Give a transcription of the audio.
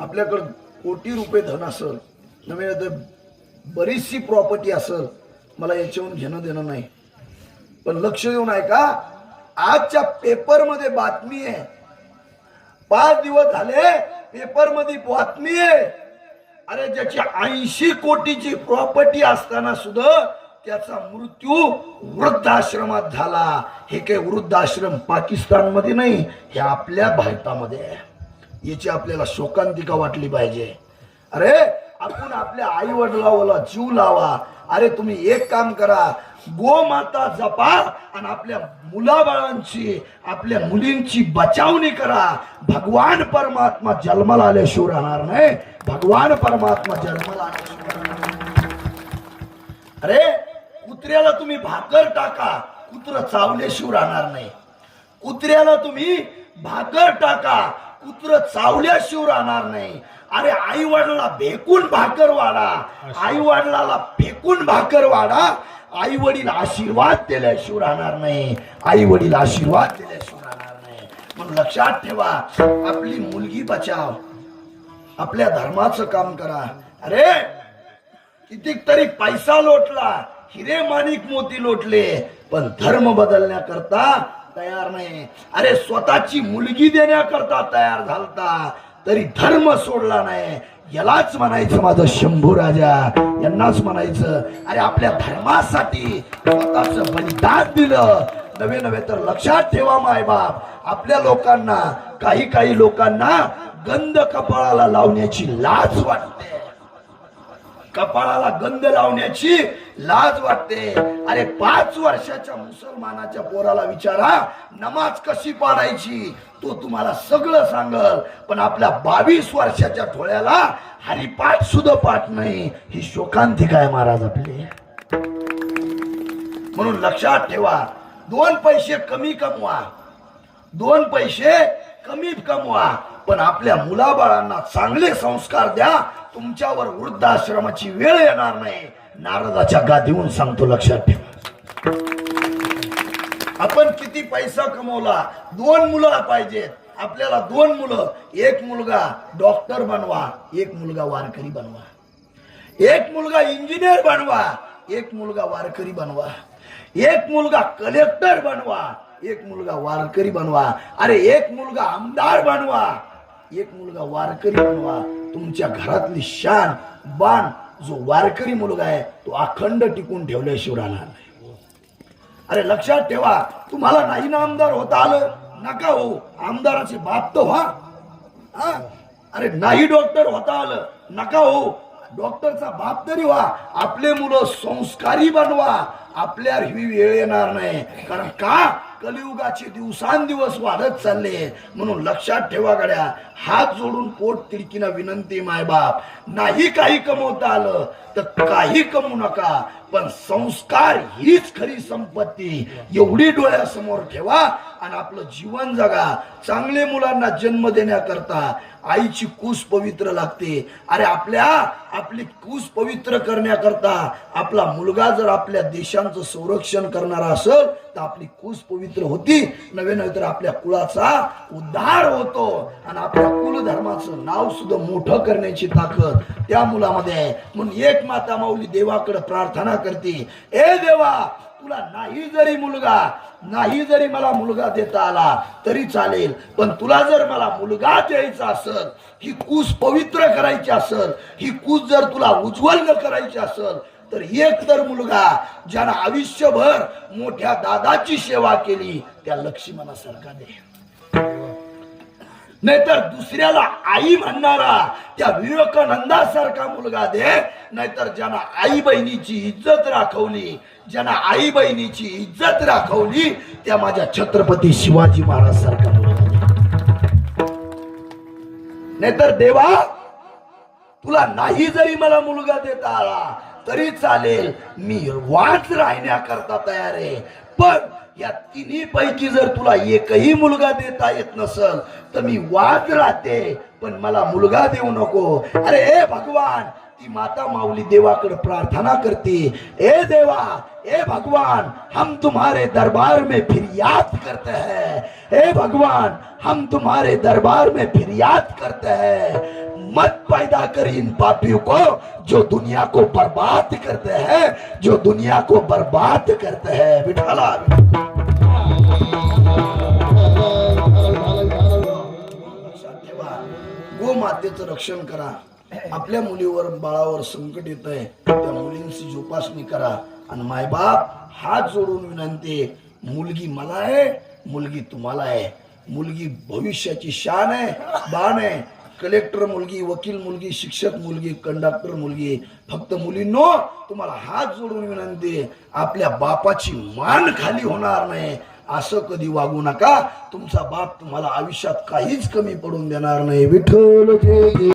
आपल्याकडं कोटी रुपये धन असल नव्हे तर बरीचशी प्रॉपर्टी असल मला याच्यावरून घेणं देणं नाही. पण लक्ष देऊन ऐका आजच्या पेपरमध्ये बातमी आहे. पाच दिवस झाले पेपरमध्ये बातमी आहे. अरे ज्याची ऐंशी कोटीची प्रॉपर्टी असताना सुद्धा त्याचा मृत्यू वृद्धाश्रमात झाला. हे काही वृद्धाश्रम पाकिस्तानमध्ये नाही हे आपल्या भारतामध्ये आहे. याची आपल्याला शोकांतिका वाटली पाहिजे. अरे आपण आपल्या आई वडिलावाला जीव लावा. अरे तुम्ही एक काम करा. गोमाता जपा आणि आपल्या मुलाबाळांची आपल्या मुलींची बचावणी करा. भगवान परमात्मा जन्माला आल्याशिवाय राहणार नाही. भगवान परमात्मा जन्माला आल्याशिवाय राहणार अरे कुत्र्याला तुम्ही भाकर टाका कुत्र चावल्याशिवाय राहणार नाही. कुत्र्याला तुम्ही भाकर टाका कुत्र चावल्याशिवाय राहणार नाही. अरे आई वडिलाला फेकून भाकर वाढा. आई वडिलाला फेकून भाकर वाढा. आई वडील आशीर्वाद दिल्याशिवाय राहणार नाही. आई वडील आशीर्वाद दिल्याशिवाय राहणार नाही. म्हणून लक्षात ठेवा आपली मुलगी बचाव. आपल्या धर्माचं काम करा. अरे कितीक तरी पैसा लोटला. हिरे माणिक मोती लोटले पण धर्म बदलण्याकरता तयार नाही. अरे स्वतःची मुलगी देण्याकरता तयार झालता तरी धर्म सोडला नाही. यालाच म्हणायचं माझं शंभू राजा यांनाच म्हणायचं. अरे आपल्या धर्मासाठी स्वतःच बलिदान दिलं. नवे नवे तर लक्षात ठेवा मायबाप आपल्या लोकांना काही काही लोकांना गंध कपाळाला लावण्याची लाज वाटते. कपाळाला गंध लावण्याची लाज वाटते. अरे पाच वर्षाच्या मुसलमानाच्या पोराला विचारा नमाज कशी पाडायची तो तुम्हाला सगळं सांगल. पण आपल्या बावीस वर्षाच्या ठोळ्याला हरिपाठ सुद्धा पाठ नाही. ही शोकांतिका आहे महाराज आपली? म्हणून लक्षात ठेवा दोन पैसे कमी कमवा. दोन पैसे कमी कमवा. पण आपल्या मुलाबाळांना चांगले संस्कार द्या तुमच्यावर वृद्धाश्रमाची वेळ येणार नाही. नारदाच्या गादीहून सांगतो लक्षात ठेवा. आपण किती पैसा कमवला? दोन मुलं पाहिजेत. आपल्याला दोन मुलं. एक मुलगा डॉक्टर बनवा एक मुलगा वारकरी बनवा. एक मुलगा इंजिनियर बनवा एक मुलगा वारकरी बनवा. एक मुलगा कलेक्टर बनवा एक मुलगा वारकरी बनवा. अरे एक मुलगा आमदार बनवा एक मुलगा वारकरी बनवा. तुमच्या घरातली शान बाण जो वारकरी मुलगा आहे तो अखंड टिकून ठेवल्याशिवाय राहणार नाही अरे लक्षात ठेवा तुम्हाला नाही ना आमदार होता आलं? नका हो आमदाराचे बाप तो व्हा. हा? अरे नाही डॉक्टर होता आलं? नका हो डॉक्टरचा बाप तरी व्हा. आपले मुलं संस्कारी बनवा. आपल्यावर ही वेळ येणार नाही. कारण का? कलियुगाचे दिवसांदिवस वाढत चालले म्हणून लक्षात ठेवा गड्या हात जोडून पोट तिडकीना विनंती मायबाप नाही काही कमवता आलं तर काही कमवू नका. पण संस्कार हीच खरी संपत्ती. एवढी डोळ्यासमोर ठेवा आणि आपलं जीवन जगा. चांगले मुलांना जन्म देण्याकरता आईची कूस पवित्र लागते. अरे आपल्या आपली कूस पवित्र करण्याकरता आपला मुलगा जर आपल्या देशांचं संरक्षण करणारा असेल तर आपली कूस पवित्र होती. नव्हे नव्हे तर आपल्या कुळाचा उद्धार होतो. आणि आपल्या कुलधर्माचं नाव सुद्धा मोठं करण्याची ताकद त्या मुलामध्ये आहे. म्हणून एक माता माऊली देवाकडे प्रार्थना करते. ए देवा तुला नाही जरी मुलगा नाही जरी मला मुलगा देता आला तरी चालेल. पण तुला जर मला मुलगा द्यायचा असेल ही कूस पवित्र करायची असेल ही कूस जर तुला उज्ज्वल करायची असेल तर एक तर मुलगा ज्यानं आयुष्यभर मोठ्या दादाची सेवा केली त्या लक्ष्मणासारखा दे नाहीतर दुसऱ्याला आई म्हणणारा त्या विवेकानंदासारखा मुलगा दे. नाहीतर ज्यानं आई बहिणीची इज्जत राखवली ज्यानं आई बहिणीची इज्जत राखवली त्या माझ्या छत्रपती शिवाजी महाराज सारखा मुलगा नाहीतर देवा तुला नाही जरी मला मुलगा देता आला तरी चालेल मी वाच राहण्याकरता तयार आहे. पण या तिन्ही पैकी जर तुला एकही मुलगा देता येत नसल तर मी वाद राहते पण मला मुलगा देऊ नको. अरे हे भगवान ती माता माऊली देवाकडे प्रार्थना करते. ए देवा ए भगवान हम तुम्हारे दरबार में फिर्याद करते हैं. ए भगवान हम तुम्हारे दरबार में फिर्याद करते हैं. मत पैदा कर इन पापियों को जो दुनिया को बर्बाद करते हैं, जो दुनिया को बर्बाद करते हैं। ठेवा गोमातेचं रक्षण करा। आपल्या मुलीवर, बाळावर संकट येत आहे त्या मुलींची जोपासणी करा. आणि मायबाप, हात जोडून विनंती, मुलगी मला आहे, मुलगी तुम्हाला आहे. मुलगी भविष्याची शान आहे, बाण आहे. कलेक्टर मुलगी वकील मुलगी शिक्षक मुलगी कंडक्टर मुलगी फक्त मुलींनो तुम्हाला हात जोडून विनंती आपल्या बापाची मान खाली होणार नाही. असं कधी वागू नका. तुमचा बाप तुम्हाला आयुष्यात काहीच कमी पडून देणार नाही. विठ्ठल